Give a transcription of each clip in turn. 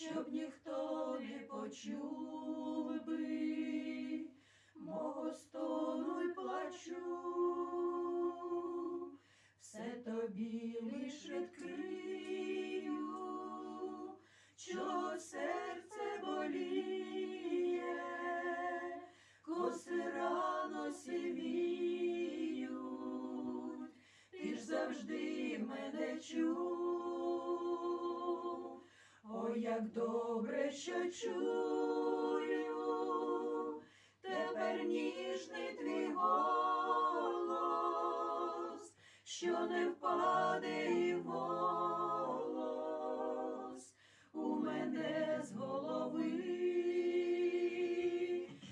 щоб ніхто не почув би. Мого стону й плачу, все тобі лиш відкрию, чого серце боліє, коси рано сивіють, ти ж завжди мене чув. Як добре, що чую, тепер ніжний твій голос, що не впаде і волос у мене з голови,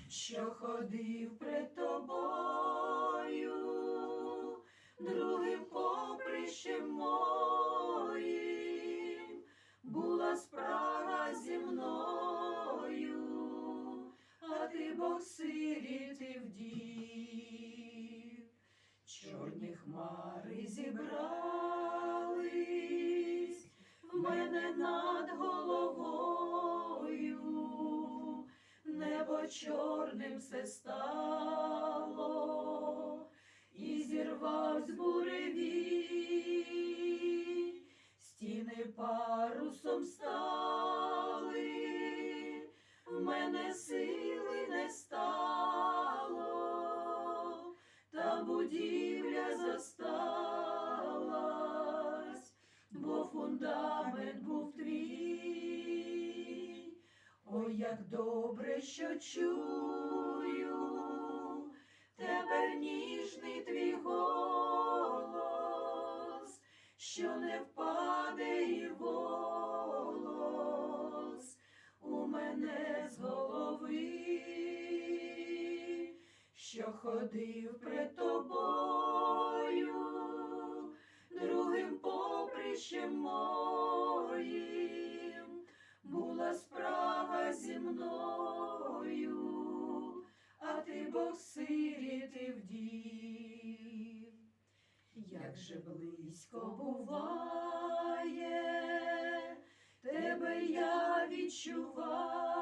що ходив пред тобою, другим поприщем зібрались в мене над головою, небо чорним все стало, і зірвавсь буревій, стіни парусом стали, в мене сили як добре, що чую, тепер ніжний твій голос, що не впаде і волос у мене з голови, що ходив пред тобою, другим поприщем зі мною, а ти Бог сиріти вдів. Як же близько буває, тебе я відчуваю,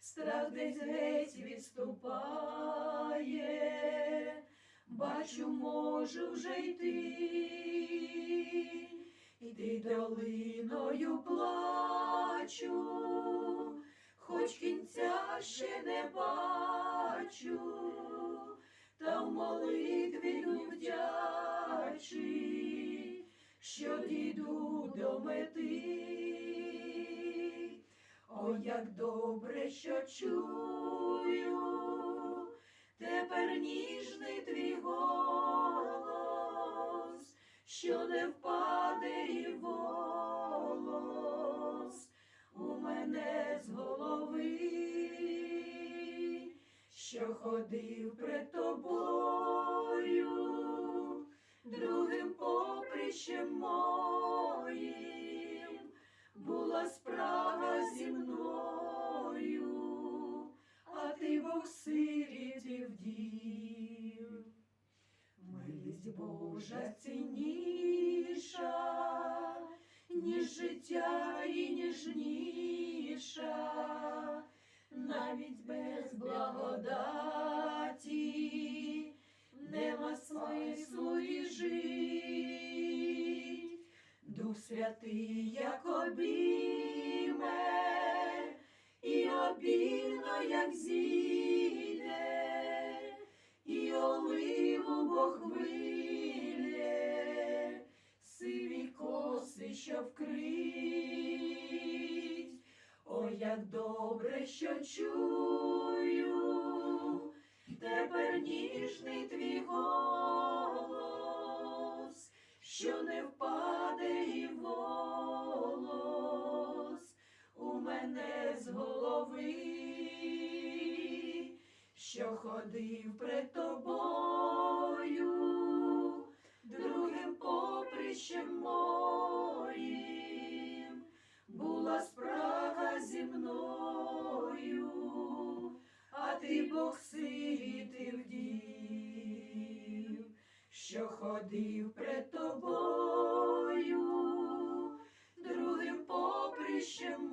страх десь геть відступає, бачу, можу вже йти, іди долиною плачу, хоч кінця ще не бачу, та в молитві вдячий, що дійду до мети. Ой, як добре, що чую, тепер ніжний твій голос, що не впаде і волос у мене з голови, що ходив пред тобою, другим поприщем моїм була справа зі мною, а ти Бог сиріти вдів. Милість Божа цінніша, ніжніша, навіть без благодаті. Нема смислу і жить. Дух Святий, як обійме, і обільно, як зійде, і оливу Бог вилє, що вкрить. Ой, як добре, що чую, тепер ніжний твій голос, що не впаде і волос у мене з голови, що ходив пред що ходив пред тобою, другим поприщем